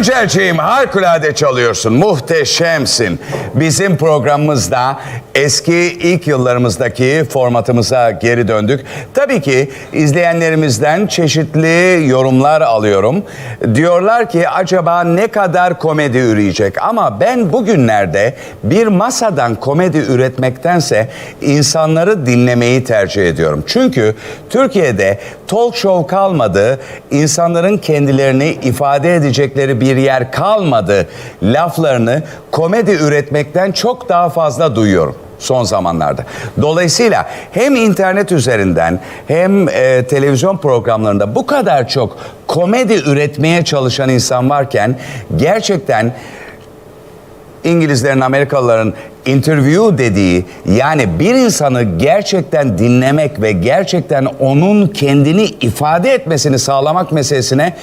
Tuncelciğim harikulade çalıyorsun. Muhteşemsin. Bizim programımızda eski ilk yıllarımızdaki formatımıza geri döndük. Tabii ki izleyenlerimizden çeşitli yorumlar alıyorum. Diyorlar ki acaba ne kadar komedi üreyecek? Ama ben bugünlerde bir masadan komedi üretmektense insanları dinlemeyi tercih ediyorum. Çünkü Türkiye'de talk show kalmadı, insanların kendilerini ifade edecekleri bir yer kalmadı laflarını komedi üretmekten çok daha fazla duyuyorum son zamanlarda. Dolayısıyla hem internet üzerinden hem e, televizyon programlarında bu kadar çok komedi üretmeye çalışan insan varken gerçekten İngilizlerin, Amerikalıların interview dediği yani bir insanı gerçekten dinlemek ve gerçekten onun kendini ifade etmesini sağlamak meselesine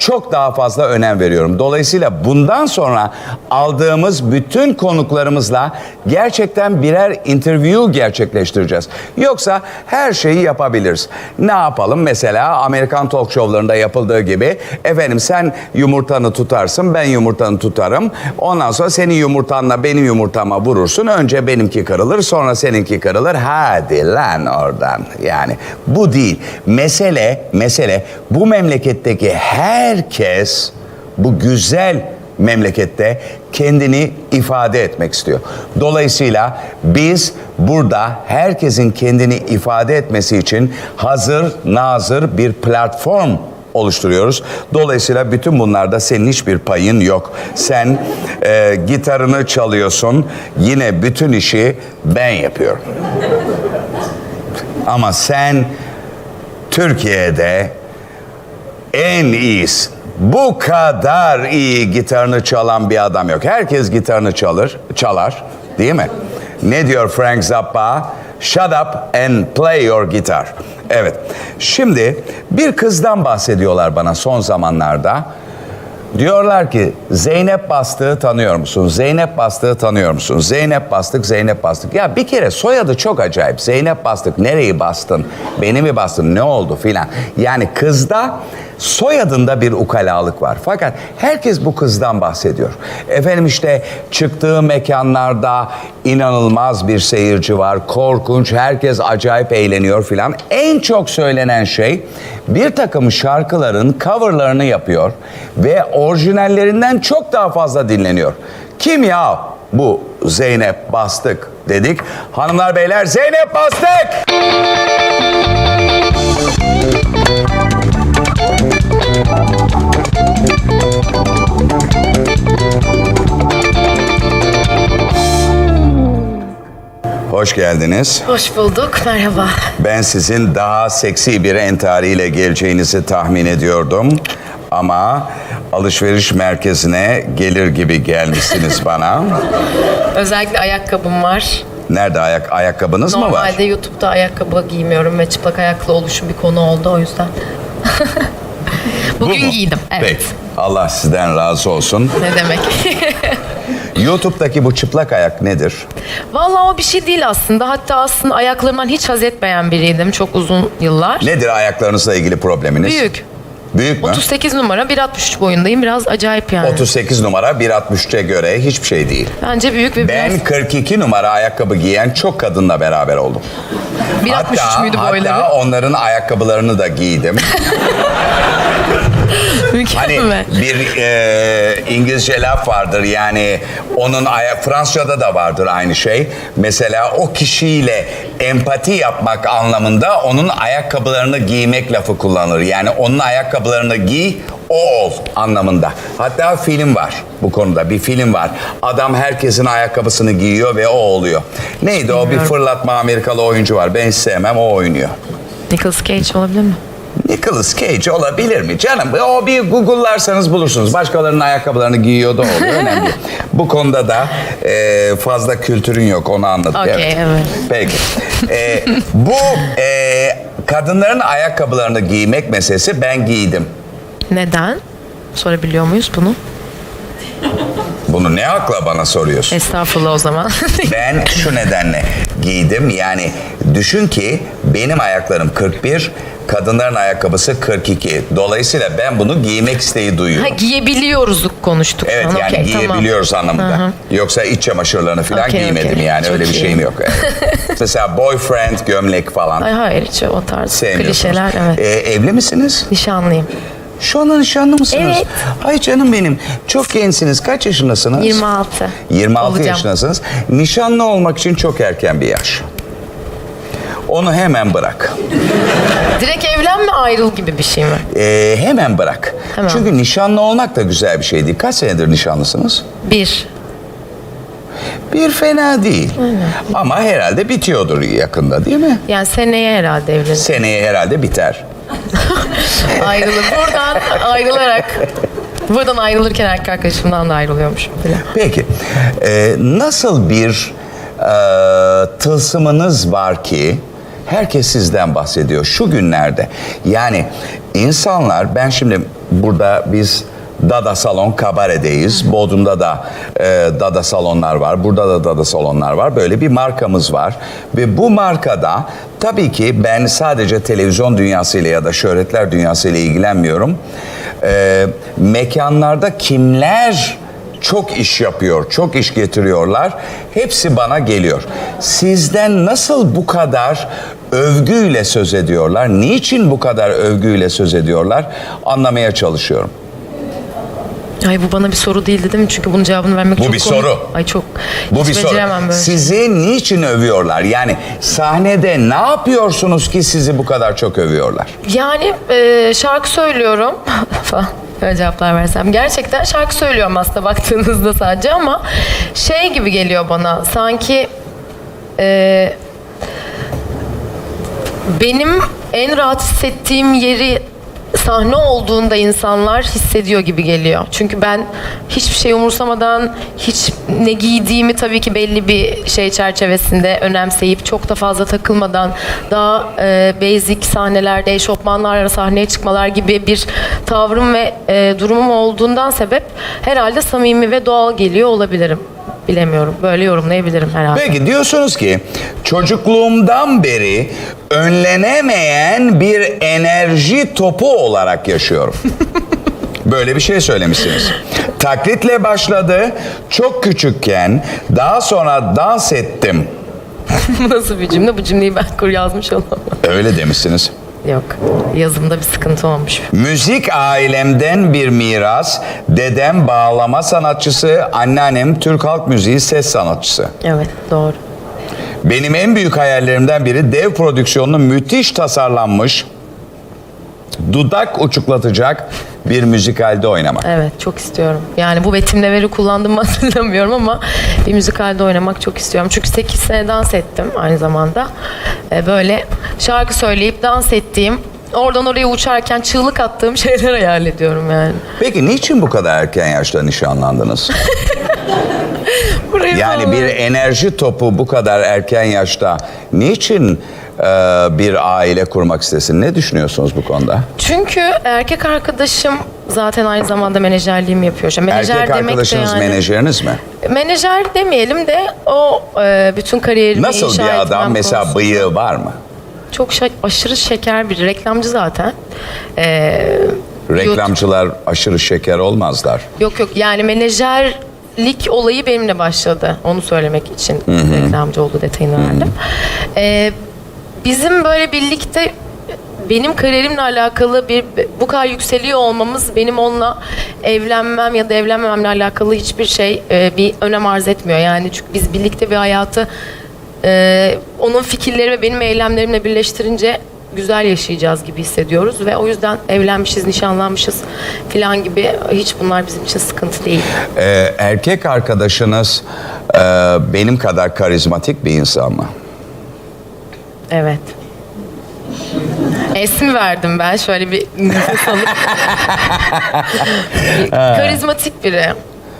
çok daha fazla önem veriyorum. Dolayısıyla bundan sonra aldığımız bütün konuklarımızla gerçekten birer interview gerçekleştireceğiz. Yoksa her şeyi yapabiliriz. Ne yapalım? Mesela Amerikan talk show'larında yapıldığı gibi efendim sen yumurtanı tutarsın, ben yumurtanı tutarım. Ondan sonra senin yumurtanla benim yumurtama vurursun. Önce benimki kırılır, sonra seninki kırılır. Hadi lan oradan. Yani bu değil. Mesele, mesele bu memleketteki herkes bu güzel memlekette kendini ifade etmek istiyor. Dolayısıyla biz burada herkesin kendini ifade etmesi için hazır, nazır bir platform oluşturuyoruz. Dolayısıyla bütün bunlarda senin hiçbir payın yok. Sen e, gitarını çalıyorsun, yine bütün işi ben yapıyorum. Ama sen Türkiye'de en iyisin. Bu kadar iyi gitarını çalan bir adam yok. Herkes gitarını çalır, çalar, değil mi? Ne diyor Frank Zappa? Shut up and play your guitar. Evet. Şimdi bir kızdan bahsediyorlar bana son zamanlarda. Diyorlar ki Zeynep Bastık'ı tanıyor musun? Zeynep Bastık'ı tanıyor musun? Zeynep Bastık, Zeynep Bastık. Ya bir kere soyadı çok acayip. Zeynep Bastık nereyi bastın? Beni mi bastın? Ne oldu filan. Yani kızda soyadında bir ukalalık var. Fakat herkes bu kızdan bahsediyor. Efendim işte çıktığı mekanlarda inanılmaz bir seyirci var. Korkunç, herkes acayip eğleniyor filan. En çok söylenen şey bir takım şarkıların coverlarını yapıyor ve orijinallerinden çok daha fazla dinleniyor. Kim ya bu Zeynep Bastık dedik. Hanımlar beyler Zeynep Bastık! Hoş geldiniz. Hoş bulduk, merhaba. Ben sizin daha seksi bir entariyle geleceğinizi tahmin ediyordum. Ama alışveriş merkezine gelir gibi gelmişsiniz bana. Özellikle ayakkabım var. Nerede ayak ayakkabınız mı var? Normalde YouTube'da ayakkabı giymiyorum ve çıplak ayaklı oluşum bir konu oldu o yüzden. Bu Bugün mu? giydim. Evet. Peki. Allah sizden razı olsun. Ne demek? YouTube'daki bu çıplak ayak nedir? Vallahi o bir şey değil aslında. Hatta aslında ayaklarımdan hiç haz etmeyen biriydim çok uzun yıllar. Nedir ayaklarınızla ilgili probleminiz? Büyük. Büyük mü? 38 numara 1.63 boyundayım. Biraz acayip yani. 38 numara 1.63'e göre hiçbir şey değil. Bence büyük ve Ben biraz 42 numara ayakkabı giyen çok kadınla beraber oldum. 1.63 müydü boyları? Hatta onların ayakkabılarını da giydim. Hani bir e, İngilizce laf vardır yani onun ayak Fransızca'da da vardır aynı şey. Mesela o kişiyle empati yapmak anlamında onun ayakkabılarını giymek lafı kullanılır. Yani onun ayakkabılarını giy o ol anlamında. Hatta film var bu konuda bir film var. Adam herkesin ayakkabısını giyiyor ve o oluyor. Neydi o bir fırlatma Amerikalı oyuncu var. Ben hiç sevmem o oynuyor. Nicolas Cage olabilir mi? Nicolas Cage olabilir mi canım? O bir Google'larsanız bulursunuz. Başkalarının ayakkabılarını giyiyor da oluyor. Önemli. değil. Bu konuda da e, fazla kültürün yok onu anladık. Okey, evet. Peki. E, bu e, kadınların ayakkabılarını giymek meselesi ben giydim. Neden? Sorabiliyor muyuz bunu? Bunu ne akla bana soruyorsun? Estağfurullah o zaman. Ben şu nedenle giydim yani Düşün ki benim ayaklarım 41, kadınların ayakkabısı 42. Dolayısıyla ben bunu giymek isteği Ha, duyuyorum. giyebiliyoruz konuştuk. şu Evet an. yani tamam. giyebiliyoruz anlamında. Yoksa iç çamaşırlarını falan Okey, giymedim okey. yani Çok öyle bir iyi. şeyim yok. Evet. Mesela boyfriend gömlek falan Ay hayır hiç o tarz klişeler evet. Ee, evli misiniz? Nişanlıyım. Şu anda nişanlı mısınız? Evet. Ay canım benim. Çok gençsiniz. Kaç yaşındasınız? 26. 26 olacağım. yaşındasınız. Nişanlı olmak için çok erken bir yaş. Onu hemen bırak. Direkt evlenme ayrıl gibi bir şey mi? Ee, hemen bırak. Tamam. Çünkü nişanlı olmak da güzel bir şey değil. Kaç senedir nişanlısınız? Bir. Bir fena değil. Ama herhalde bitiyordur yakında değil mi? Yani seneye herhalde evlenir. Seneye herhalde biter. Ayrılır. Buradan ayrılarak Buradan ayrılırken erkek arkadaşımdan da ayrılıyormuşum bile. Peki. Ee, nasıl bir e, tılsımınız var ki herkes sizden bahsediyor şu günlerde? Yani insanlar ben şimdi burada biz Dada Salon Kabare'deyiz. Bodrum'da da e, Dada Salonlar var. Burada da Dada Salonlar var. Böyle bir markamız var. Ve bu markada tabii ki ben sadece televizyon dünyasıyla ya da şöhretler dünyasıyla ilgilenmiyorum. E, mekanlarda kimler çok iş yapıyor, çok iş getiriyorlar. Hepsi bana geliyor. Sizden nasıl bu kadar övgüyle söz ediyorlar? Niçin bu kadar övgüyle söz ediyorlar? Anlamaya çalışıyorum. Ay bu bana bir soru değildi değil mi? Çünkü bunun cevabını vermek Bu çok bir komik. soru. Ay çok Bu bir soru. böyle. Sizi niçin övüyorlar? Yani sahnede ne yapıyorsunuz ki sizi bu kadar çok övüyorlar? Yani e, şarkı söylüyorum falan. Böyle cevaplar versem. Gerçekten şarkı söylüyorum aslında baktığınızda sadece ama şey gibi geliyor bana. Sanki e, benim en rahat hissettiğim yeri sahne olduğunda insanlar hissediyor gibi geliyor. Çünkü ben hiçbir şey umursamadan hiç ne giydiğimi tabii ki belli bir şey çerçevesinde önemseyip çok da fazla takılmadan daha e, basic sahnelerde eşofmanlarla sahneye çıkmalar gibi bir tavrım ve e, durumum olduğundan sebep herhalde samimi ve doğal geliyor olabilirim. Bilemiyorum. Böyle yorumlayabilirim herhalde. Peki diyorsunuz ki çocukluğumdan beri önlenemeyen bir enerji topu olarak yaşıyorum. Böyle bir şey söylemişsiniz. Taklitle başladı. Çok küçükken daha sonra dans ettim. Bu nasıl bir cümle? Bu cümleyi ben kur yazmış olamam. Öyle demişsiniz. Yok. Yazımda bir sıkıntı olmuş. Müzik ailemden bir miras. Dedem bağlama sanatçısı, anneannem Türk halk müziği ses sanatçısı. Evet doğru. Benim en büyük hayallerimden biri dev prodüksiyonlu müthiş tasarlanmış dudak uçuklatacak bir müzikalde oynamak. Evet çok istiyorum. Yani bu betimlemeleri kullandım mı hatırlamıyorum ama bir müzikalde oynamak çok istiyorum. Çünkü 8 sene dans ettim aynı zamanda. Ee, böyle şarkı söyleyip dans ettiğim, oradan oraya uçarken çığlık attığım şeyler hayal ediyorum yani. Peki niçin bu kadar erken yaşta nişanlandınız? Yani bir enerji topu bu kadar erken yaşta niçin bir aile kurmak istesin? Ne düşünüyorsunuz bu konuda? Çünkü erkek arkadaşım zaten aynı zamanda menajerliğimi yapıyor. Menajer Erkek demek de arkadaşınız yani- menajeriniz mi? Menajer demeyelim de o e, bütün kariyerimi Nasıl inşa bir adam? etmem Mesela konusunda- bıyığı var mı? Çok şa- aşırı şeker biri. Reklamcı zaten. Ee, Reklamcılar aşırı şeker olmazlar. Yok yok yani menajerlik olayı benimle başladı. Onu söylemek için reklamcı olduğu detayını verdim. Ee, bizim böyle birlikte benim kariyerimle alakalı bir bu kadar yükseliyor olmamız benim onunla evlenmem ya da evlenmememle alakalı hiçbir şey e, bir önem arz etmiyor. Yani çünkü biz birlikte bir hayatı e, onun fikirleri ve benim eylemlerimle birleştirince güzel yaşayacağız gibi hissediyoruz ve o yüzden evlenmişiz, nişanlanmışız falan gibi hiç bunlar bizim için sıkıntı değil. Ee, erkek arkadaşınız e, benim kadar karizmatik bir insan mı? Evet. Esmi verdim ben şöyle bir nefes alıp. karizmatik biri.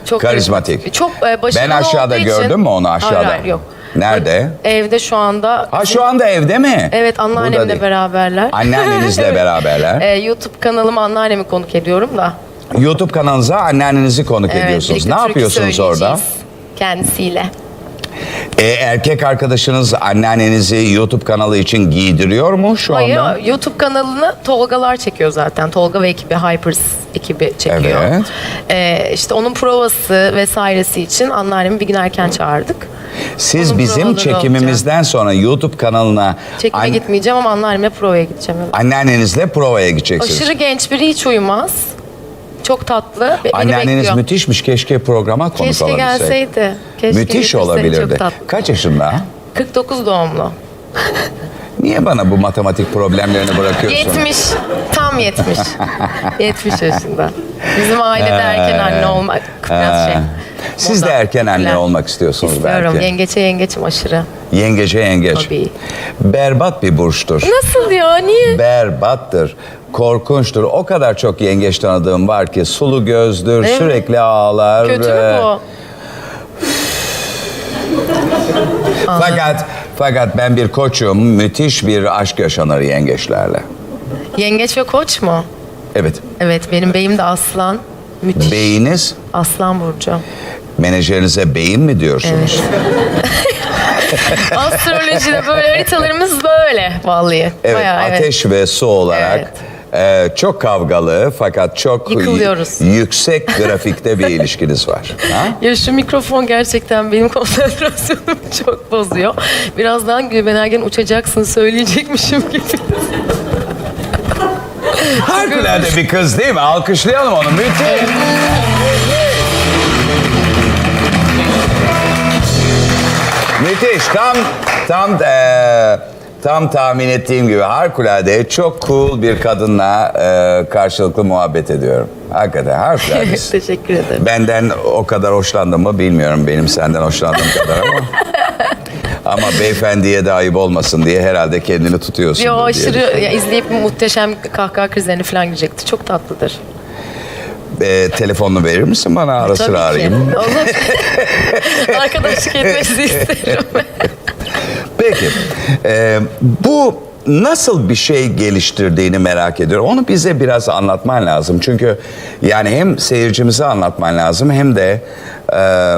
Çok Karizmatik. Çok e, başarılı Ben aşağıda olduğu gördün için... mü onu aşağıda? Hayır, hayır yok. Nerede? Evde şu anda. Ha şu anda evde mi? Evet Burada anneannemle değil. beraberler. Anneannenizle Evet. beraberler. E, YouTube kanalıma anneannemi konuk ediyorum da. YouTube kanalınıza anneannenizi konuk Evet, ediyorsunuz. birlikte Ne türkü yapıyorsunuz orada? söyleyeceğiz Kendisiyle. E, erkek arkadaşınız anneannenizi YouTube kanalı için giydiriyor mu şu anda? Hayır, YouTube kanalını Tolgalar çekiyor zaten. Tolga ve ekibi, Hypers ekibi çekiyor. Evet. Ee, işte onun provası vesairesi için anneannemi bir gün erken çağırdık. Siz Onun bizim provaları çekimimizden sonra YouTube kanalına Çekime an- gitmeyeceğim ama anneannemle provaya gideceğim. evet. anneannenizle provaya gideceksiniz. Aşırı genç biri hiç uyumaz. Çok tatlı. Beni Anneanneniz bekliyor. müthişmiş. Keşke programa konuk Keşke olabilsek. gelseydi. Keşke Müthiş getirseydi, olabilirdi. Çok tatlı. Kaç yaşında? 49 doğumlu. Niye bana bu matematik problemlerini bırakıyorsun? 70. Tam 70. 70 yaşında. Bizim ailede erken anne olmak biraz şey. Siz de erken anne popüler. olmak istiyorsunuz İstiyorum. belki. Yengeçe yengeçim aşırı. Yengece yengeç. Tabii. Berbat bir burçtur. Nasıl ya? Niye? Berbattır. Korkunçtur. O kadar çok yengeç tanıdığım var ki sulu gözdür, Evet. sürekli ağlar. Kötü mü Ee, bu? Fakat fakat ben bir koçum. Müthiş bir aşk yaşanır yengeçlerle. Yengeç ve koç mu? Evet. Evet benim beyim de aslan. Müthiş. Beyiniz Aslan burcu. menajerinize beyin mi diyorsunuz? Astrolojide böyle haritalarımız böyle vallahi. Evet, Bayağı, evet. ateş ve su olarak e, çok kavgalı fakat çok Yıkılıyoruz. yüksek grafikte bir ilişkiniz var. Ha? Ya şu mikrofon gerçekten benim konsantrasyonumu çok bozuyor. Birazdan Gülben Ergen uçacaksın söyleyecekmişim gibi. Harikulade bir kız değil mi? Alkışlayalım onu. Müthiş. Müthiş. Tam tam eee, tam tahmin ettiğim gibi harikulade çok cool bir kadınla eee, karşılıklı muhabbet ediyorum. Hakikaten harikuladesin. Teşekkür ederim. Benden o kadar hoşlandın mı bilmiyorum. Benim senden hoşlandığım kadar ama. Ama beyefendiye de ayıp olmasın diye herhalde kendini tutuyorsun. Yo aşırı ya, izleyip muhteşem kahkaha krizlerini falan girecekti. Çok tatlıdır. Ee, telefonunu verir misin bana ara Tabii sıra ki. arayayım? Olur. Arkadaşlık etmenizi isterim. Peki. Ee, bu nasıl bir şey geliştirdiğini merak ediyorum. Onu bize biraz anlatman lazım. Çünkü yani hem seyircimize anlatman lazım hem de e, e,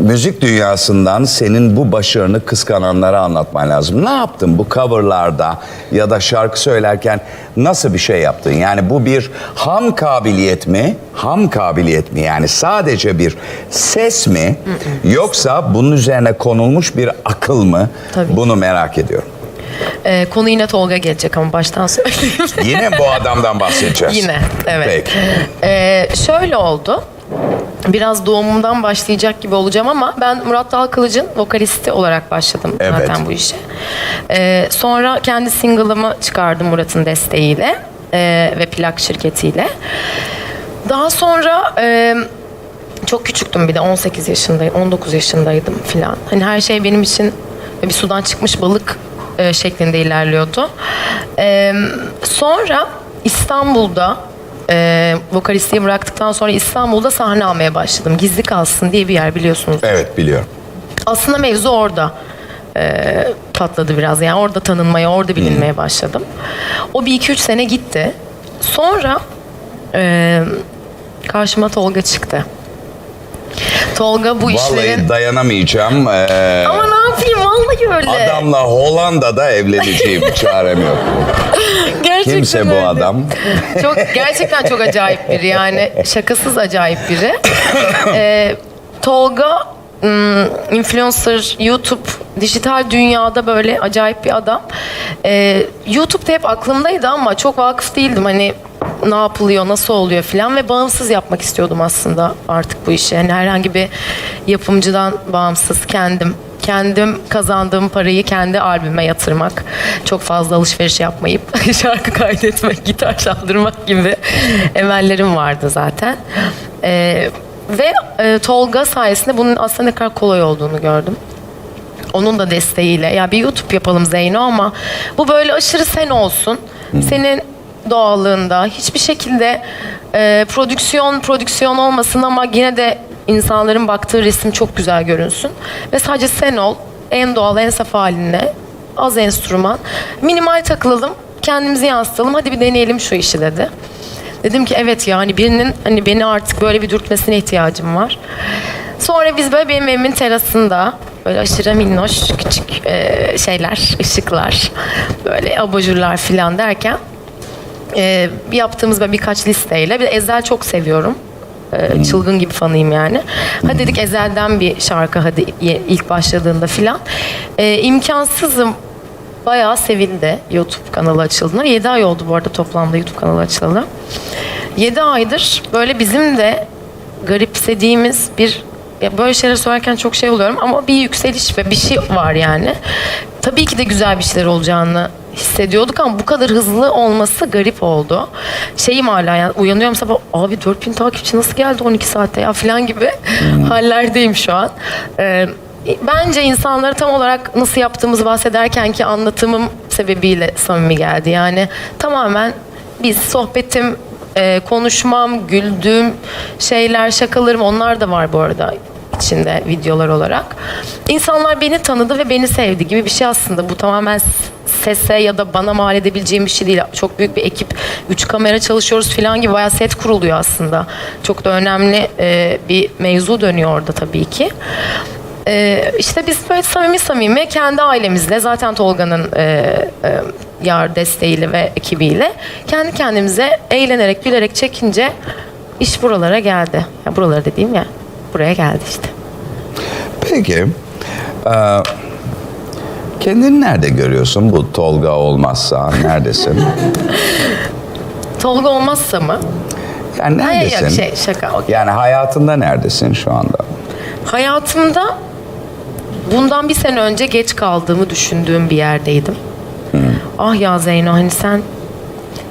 müzik dünyasından senin bu başarını kıskananlara anlatman lazım. Ne yaptın bu coverlarda ya da şarkı söylerken nasıl bir şey yaptın? Yani bu bir ham kabiliyet mi? Ham kabiliyet mi? Yani sadece bir ses mi? Yoksa bunun üzerine konulmuş bir akıl mı? Tabii. Bunu merak ediyorum. Ee, konu yine Tolga gelecek ama baştan söyleyeyim. Yine bu adamdan bahsedeceğiz. Yine, evet. Peki. Ee, şöyle oldu. Biraz doğumumdan başlayacak gibi olacağım ama ben Murat Dalkılıç'ın vokalisti olarak başladım Evet. zaten bu işe. Ee, sonra kendi single'ımı çıkardım Murat'ın desteğiyle ee, ve plak şirketiyle. Daha sonra e, çok küçüktüm bir de 18 yaşındaydım, 19 yaşındaydım filan. Hani her şey benim için bir sudan çıkmış balık e, şeklinde ilerliyordu. E, sonra İstanbul'da e, vokalistliği bıraktıktan sonra İstanbul'da sahne almaya başladım. Gizli kalsın diye bir yer biliyorsunuz. Evet biliyorum. Aslında mevzu orada e, patladı biraz. Yani orada tanınmaya, orada bilinmeye başladım. O bir iki üç sene gitti. Sonra e, karşıma Tolga çıktı. Tolga bu Vallahi işlerin... dayanamayacağım. Ee, Ama ne yapayım vallahi öyle. adamla Hollanda'da evleneceğim. Çarem yok. Gerçekten Kimse bu öyle. adam. Çok gerçekten çok acayip biri yani şakasız acayip biri. Ee, Tolga ım, influencer, YouTube, dijital dünyada böyle acayip bir adam. Ee, YouTube'da hep aklımdaydı ama çok vakıf değildim hani ne yapılıyor, nasıl oluyor filan ve bağımsız yapmak istiyordum aslında artık bu işi. Yani herhangi bir yapımcıdan bağımsız kendim kendim kazandığım parayı kendi albüme yatırmak, çok fazla alışveriş yapmayıp şarkı kaydetmek, gitar çaldırmak gibi emellerim vardı zaten. Ee, ve e, Tolga sayesinde bunun aslında ne kadar kolay olduğunu gördüm. Onun da desteğiyle ya bir YouTube yapalım Zeyno ama bu böyle aşırı sen olsun. Senin doğallığında hiçbir şekilde e, prodüksiyon prodüksiyon olmasın ama yine de insanların baktığı resim çok güzel görünsün. Ve sadece sen ol. En doğal, en saf haline. Az enstrüman. Minimal takılalım. Kendimizi yansıtalım. Hadi bir deneyelim şu işi dedi. Dedim ki evet yani birinin hani beni artık böyle bir dürtmesine ihtiyacım var. Sonra biz böyle benim evimin terasında böyle aşırı minnoş küçük e, şeyler, ışıklar, böyle abajurlar falan derken e, yaptığımız böyle birkaç listeyle bir de Ezel çok seviyorum. E, çılgın gibi fanıyım yani. Hadi dedik Ezel'den bir şarkı hadi ye- ilk başladığında filan. E, imkansızım bayağı sevildi YouTube kanalı açıldığında. 7 ay oldu bu arada toplamda YouTube kanalı açılalı. 7 aydır böyle bizim de garipsediğimiz bir ya böyle şeyler söylerken çok şey oluyorum ama bir yükseliş ve bir şey var yani. Tabii ki de güzel bir şeyler olacağını hissediyorduk ama bu kadar hızlı olması garip oldu. Şeyim hala yani uyanıyorum sabah abi 4000 takipçi nasıl geldi 12 saatte ya falan gibi hallerdeyim şu an. Ee, bence insanlara tam olarak nasıl yaptığımızı bahsederken ki anlatımım sebebiyle samimi geldi. Yani tamamen biz sohbetim, e, konuşmam, güldüğüm şeyler, şakalarım onlar da var bu arada içinde videolar olarak. İnsanlar beni tanıdı ve beni sevdi gibi bir şey aslında. Bu tamamen sese ya da bana mal edebileceğim bir şey değil. Çok büyük bir ekip, üç kamera çalışıyoruz falan gibi bayağı set kuruluyor aslında. Çok da önemli e, bir mevzu dönüyor orada tabii ki. Ee, işte biz böyle samimi samimi kendi ailemizle zaten Tolga'nın e, e, yar desteğiyle ve ekibiyle kendi kendimize eğlenerek gülerek çekince iş buralara geldi. Ya buralara dediğim ya buraya geldi işte. Peki, e, kendini nerede görüyorsun bu Tolga olmazsa? Neredesin? Tolga olmazsa mı? Yani Hayır neredesin? yok şey şaka. okey. Yani hayatında neredesin şu anda? Hayatımda bundan bir sene önce geç kaldığımı düşündüğüm bir yerdeydim. Ah ya Zeyno hani sen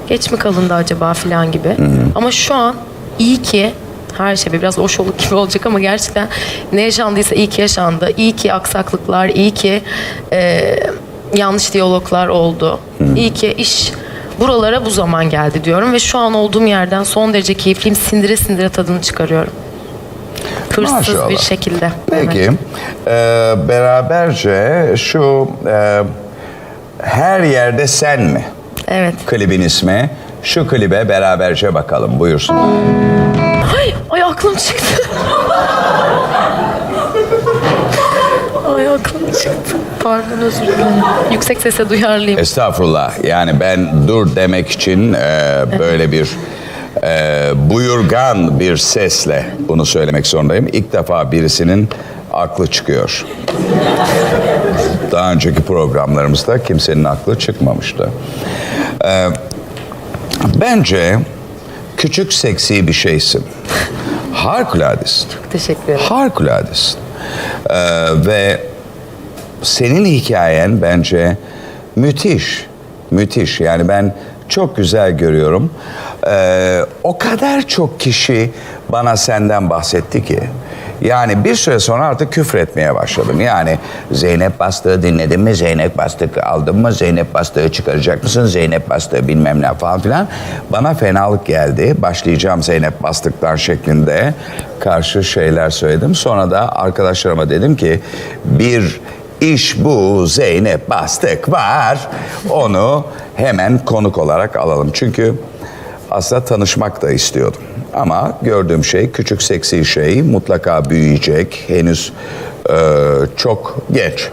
geç mi kalındı acaba falan gibi. Ama şu an iyi ki her şey biraz oşoluk gibi olacak ama gerçekten ne yaşandıysa iyi ki yaşandı. İyi ki aksaklıklar, iyi ki e, yanlış diyaloglar oldu. İyi ki iş buralara bu zaman geldi diyorum ve şu an olduğum yerden son derece keyifliyim. Sindire sindire tadını çıkarıyorum. Hırsız Maşallah. bir şekilde. Peki, Evet. e, beraberce şu e, Her Yerde Sen mi? Evet. Klibin ismi. Şu klibe beraberce bakalım. Buyursunlar. Ay, ay aklım çıktı. ay aklım çıktı. Pardon özür dilerim. Yüksek sese duyarlıyım. Estağfurullah. Yani ben dur demek için e, böyle bir e, buyurgan bir sesle bunu söylemek zorundayım. İlk defa birisinin aklı çıkıyor. Daha önceki programlarımızda kimsenin aklı çıkmamıştı. E, bence küçük seksi bir şeysin. Harikuladesin. Çok teşekkür ederim. Harikuladesin. Ee, ve senin hikayen bence müthiş. Müthiş. Yani ben çok güzel görüyorum. Ee, o kadar çok kişi bana senden bahsetti ki. Yani bir süre sonra artık küfür etmeye başladım. Yani Zeynep Bastık'ı dinledin mi? Zeynep Bastık aldın mı? Zeynep Bastık'ı çıkaracak mısın? Zeynep Bastık'ı bilmem ne falan filan. Bana fenalık geldi. Başlayacağım Zeynep Bastık'tan şeklinde karşı şeyler söyledim. Sonra da arkadaşlarıma dedim ki bir iş bu Zeynep Bastık var. Onu hemen konuk olarak alalım. Çünkü aslında tanışmak da istiyordum. Ama gördüğüm şey küçük seksi şey mutlaka büyüyecek. Henüz e, çok geç.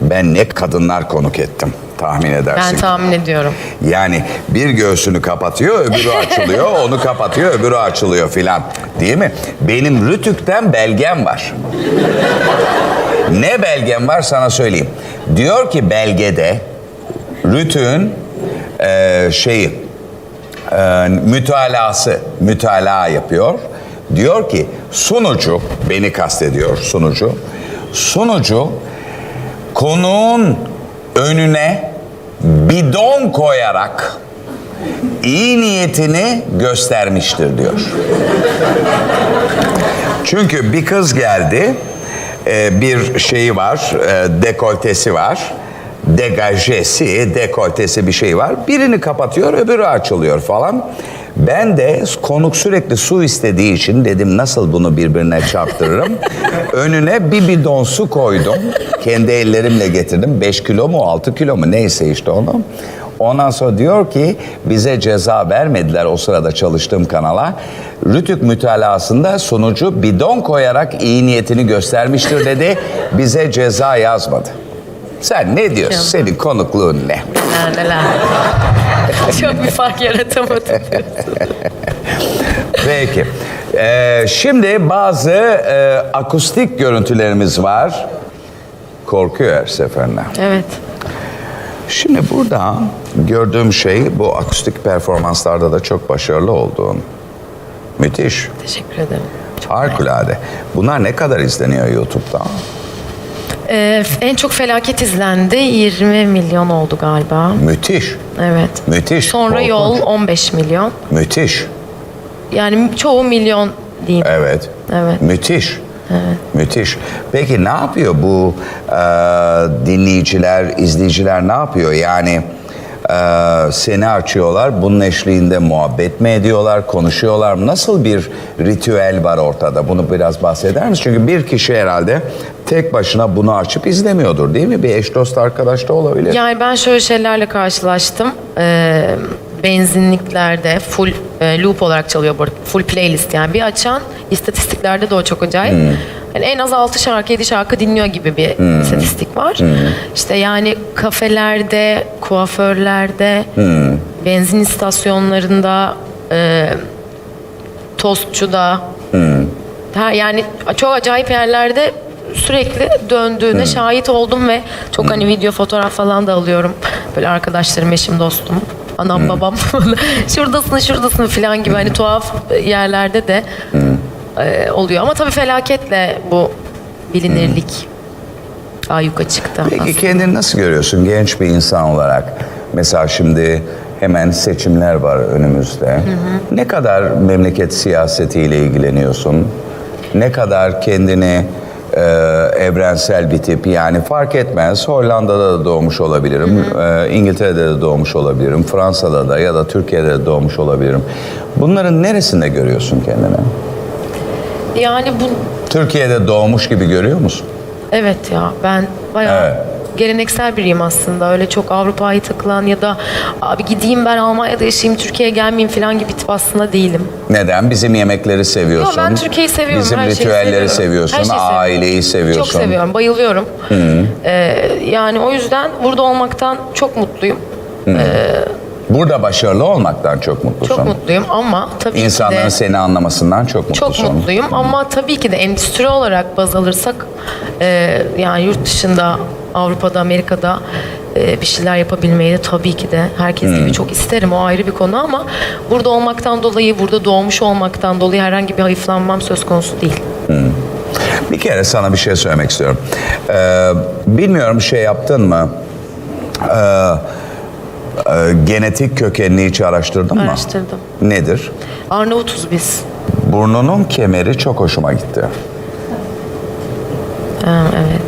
Ben ne kadınlar konuk ettim tahmin edersin. Ben tahmin ediyorum. Yani bir göğsünü kapatıyor, öbürü açılıyor, onu kapatıyor, öbürü açılıyor filan. Değil mi? Benim Rütük'ten belgem var. ne belgem var sana söyleyeyim. Diyor ki belgede Rütük'ün e, şeyi e, mütalası, mütalaa yapıyor. Diyor ki sunucu, beni kastediyor sunucu. Sunucu konuğun önüne bidon koyarak iyi niyetini göstermiştir diyor. Çünkü bir kız geldi, e, bir şeyi var, e, dekoltesi var. Degajesi, dekoltesi bir şey var. Birini kapatıyor, öbürü açılıyor falan. Ben de konuk sürekli su istediği için dedim nasıl bunu birbirine çarptırırım. Önüne bir bidon su koydum. Kendi ellerimle getirdim. 5 kilo mu 6 kilo mu neyse işte onu. Ondan sonra diyor ki bize ceza vermediler o sırada çalıştığım kanala. Rütük mütalasında sunucu bidon koyarak iyi niyetini göstermiştir dedi. Bize ceza yazmadı. Sen ne diyorsun? Canım. Senin konukluğun ne? Neler neler. Çok bir fark yaratamadım. Peki. Ee, şimdi bazı e, akustik görüntülerimiz var. Korkuyor her seferinde. evet. Şimdi burada gördüğüm şey bu akustik performanslarda da çok başarılı olduğun. Müthiş. Teşekkür ederim. Çok Harikulade. Bunlar ne kadar izleniyor YouTube'da? Ee, en çok felaket izlendi. 20 milyon oldu galiba. Müthiş. Evet. Müthiş. Sonra Korkunç. yol 15 milyon. Müthiş. Yani çoğu milyon diyeyim. Evet. Evet. Müthiş. Müthiş. Peki ne yapıyor bu e, dinleyiciler, izleyiciler ne yapıyor? Yani e, seni açıyorlar, bunun eşliğinde muhabbet mi ediyorlar, konuşuyorlar mı? Nasıl bir ritüel var ortada? Bunu biraz bahseder misin? Çünkü bir kişi herhalde tek başına bunu açıp izlemiyordur değil mi? Bir eş dost arkadaş da olabilir. Yani ben şöyle şeylerle karşılaştım. Ee, benzinliklerde full e, loop olarak çalıyor bu arada. Full playlist yani. Bir açan istatistiklerde de o çok acayip. Yani en az 6 şarkı 7 şarkı dinliyor gibi bir istatistik var. İşte yani kafelerde, kuaförlerde, benzin istasyonlarında, e, tostçuda, her yani çok acayip yerlerde sürekli döndüğüne şahit oldum ve çok hani video fotoğraf falan da alıyorum. Böyle arkadaşlarım, eşim, dostum, anam, babam şuradasın, şuradasın falan gibi. Hani tuhaf yerlerde de e, oluyor. Ama tabii felaketle bu bilinirlik ayyuka çıktı. Peki aslında. kendini nasıl görüyorsun genç bir insan olarak? Mesela şimdi hemen seçimler var önümüzde. Ne kadar memleket siyasetiyle ilgileniyorsun? Ne kadar kendini e, evrensel bir tip yani fark etmez Hollanda'da da doğmuş olabilirim, e, İngiltere'de de doğmuş olabilirim, Fransa'da da ya da Türkiye'de de doğmuş olabilirim. Bunların neresinde görüyorsun kendini? Yani bu Türkiye'de doğmuş gibi görüyor musun? Evet ya ben bayağı Evet. geleneksel biriyim aslında. Öyle çok Avrupa'yı takılan ya da abi gideyim ben Almanya'da yaşayayım Türkiye'ye gelmeyeyim falan gibi tip aslında değilim. Neden? Bizim yemekleri seviyorsun. Yo, ben Türkiye'yi seviyorum. Bizim her şeyi ritüelleri seviyorum. seviyorsun. Her şeyi seviyorum. aileyi seviyorsun. Çok seviyorum, bayılıyorum. Ee, yani o yüzden burada olmaktan çok mutluyum. Burada başarılı olmaktan çok mutlusun. Çok mutluyum ama tabii İnsanların ki de seni anlamasından çok çok mutlusun. mutluyum ama tabii ki de endüstri olarak baz alırsak e, yani yurt dışında Avrupa'da Amerika'da e, bir şeyler yapabilmeyi de tabii ki de herkes gibi çok isterim o ayrı bir konu ama burada olmaktan dolayı burada doğmuş olmaktan dolayı herhangi bir hayıflanmam söz konusu değil. Bir kere sana bir şey söylemek istiyorum. Ee, bilmiyorum şey yaptın mı? Ee, e, genetik kökenini hiç araştırdın mı? Araştırdım. Nedir? Arnavutuz biz. Burnunun kemeri çok hoşuma gitti. Ha, evet.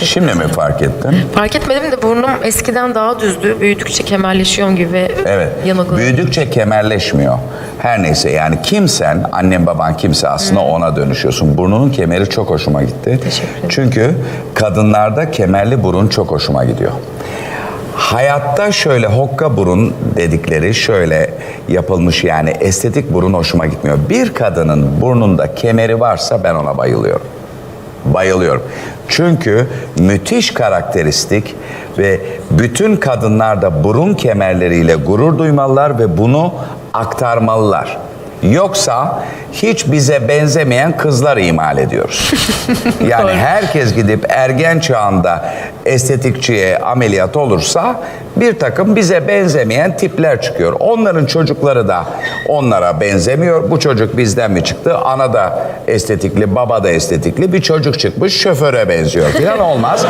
Teşekkür Şimdi mi fark ettin? Fark etmedim de burnum eskiden daha düzdü. Büyüdükçe kemerleşiyorum gibi. Evet. Yanıklı. Büyüdükçe kemerleşmiyor. Her neyse yani kimsen, annen baban kimse aslında ona dönüşüyorsun. Burnunun kemeri çok hoşuma gitti. Teşekkür ederim. Çünkü kadınlarda kemerli burun çok hoşuma gidiyor. Hayatta şöyle hokka burun dedikleri şöyle yapılmış yani estetik burun hoşuma gitmiyor. Bir kadının burnunda kemeri varsa ben ona bayılıyorum. Bayılıyorum. Çünkü müthiş karakteristik ve bütün kadınlar da burun kemerleriyle gurur duymalılar ve bunu aktarmalılar. Yoksa hiç bize benzemeyen kızlar imal ediyoruz. Yani herkes gidip ergen çağında estetikçiye ameliyat olursa bir takım bize benzemeyen tipler çıkıyor. Onların çocukları da onlara benzemiyor. Bu çocuk bizden mi çıktı? Ana da estetikli, baba da estetikli. Bir çocuk çıkmış şoföre benziyor falan olmaz.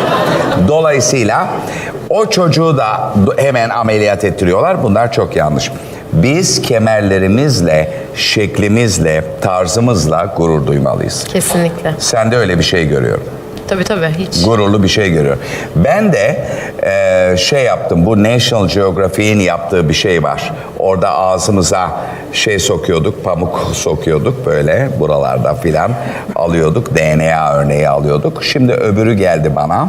Dolayısıyla o çocuğu da hemen ameliyat ettiriyorlar. Bunlar çok yanlış. Biz kemerlerimizle, şeklimizle, tarzımızla gurur duymalıyız. Kesinlikle. Sen de öyle bir şey görüyorum. Tabii tabii hiç. gururlu bir şey görüyor. Ben de e, şey yaptım. Bu National Geographic'in yaptığı bir şey var. Orada ağzımıza şey sokuyorduk, pamuk sokuyorduk böyle buralarda filan alıyorduk. DNA örneği alıyorduk. Şimdi öbürü geldi bana.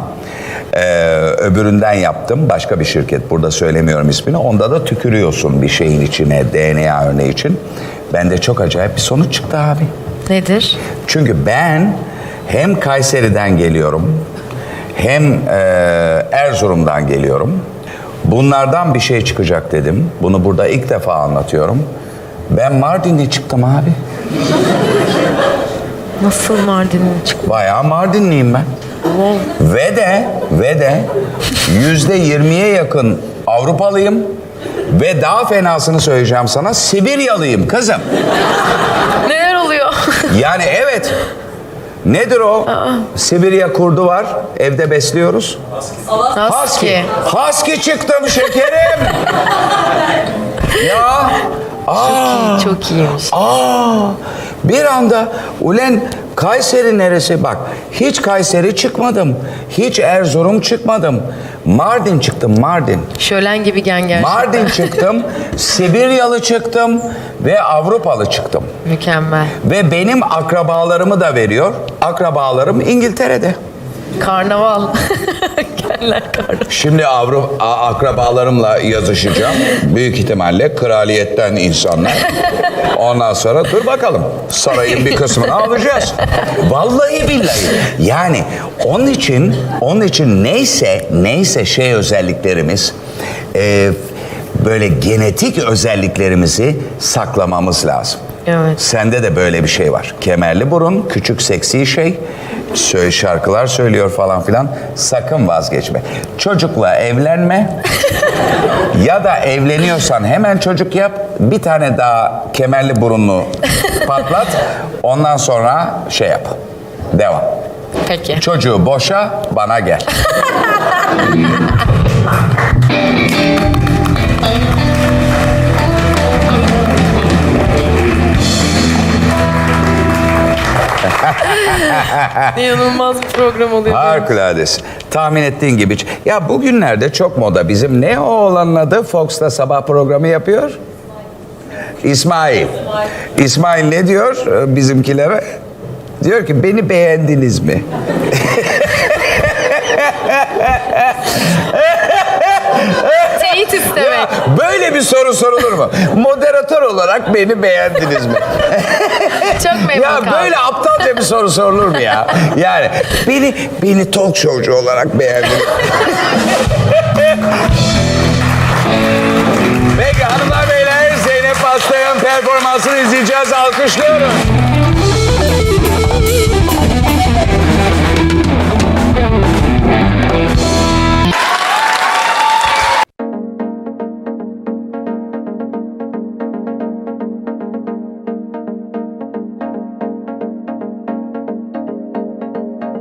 Ee, öbüründen yaptım. Başka bir şirket. Burada söylemiyorum ismini. Onda da tükürüyorsun bir şeyin içine DNA örneği için. Bende çok acayip bir sonuç çıktı abi. Nedir? Çünkü ben hem Kayseri'den geliyorum hem e, Erzurum'dan geliyorum. Bunlardan bir şey çıkacak dedim. Bunu burada ilk defa anlatıyorum. Ben Mardin'de çıktım abi. Nasıl Mardin'in çıktı? Bayağı Mardinliyim ben. Wow. Ve de ve de yüzde yirmiye yakın Avrupalıyım. Ve daha fenasını söyleyeceğim sana Sibiryalıyım kızım. Neler oluyor? Yani evet. Nedir o? Sibirya kurdu var. Evde besliyoruz. Husky. Husky çıktım şekerim. ya. Aa. Çok iyiymiş. Aa. Bir anda ulen Kayseri neresi? Bak hiç Kayseri çıkmadım. Hiç Erzurum çıkmadım. Mardin çıktım Mardin. Şölen gibi gen gerçekten. Mardin çıktım. Sibiryalı çıktım ve Avrupalı çıktım. Mükemmel. Ve benim akrabalarımı da veriyor. Akrabalarım İngiltere'de. Karnaval. Genler karnaval. Şimdi Avru a- akrabalarımla yazışacağım. Büyük ihtimalle kraliyetten insanlar. Ondan sonra dur bakalım. Sarayın bir kısmını alacağız. Vallahi billahi. Yani onun için onun için neyse neyse şey özelliklerimiz e, böyle genetik özelliklerimizi saklamamız lazım. Evet. Sende de böyle bir şey var. Kemerli burun, küçük seksi şey, söyle şarkılar söylüyor falan filan. Sakın vazgeçme. Çocukla evlenme. ya da evleniyorsan hemen çocuk yap. Bir tane daha kemerli burunlu patlat. Ondan sonra şey yap. Devam. Peki. Çocuğu boşa, bana gel. İnanılmaz bir program oluyor. Harikuladesin. Tahmin ettiğin gibi. Ya bugünlerde çok moda. Bizim ne o oğlanın adı? Fox'ta sabah programı yapıyor. İsmail. İsmail ne diyor e, bizimkilere? Diyor ki beni beğendiniz mi? Böyle bir soru sorulur mu? Moderatör olarak beni beğendiniz mi? Çok memnun Ya kaldım. böyle aptalca bir soru sorulur mu ya? Yani beni beni talk showcu olarak beğendiniz. Peki hanımlar beyler Zeynep Aslan'ın performansını izleyeceğiz. Alkışlıyorum.